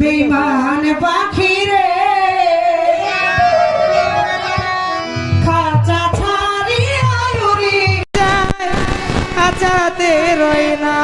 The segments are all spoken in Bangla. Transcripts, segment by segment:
বিমান পাখিরে রে। খাঁচা ছাড়ি আয়ুরি যায় খাঁচাতে রয় না।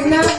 No.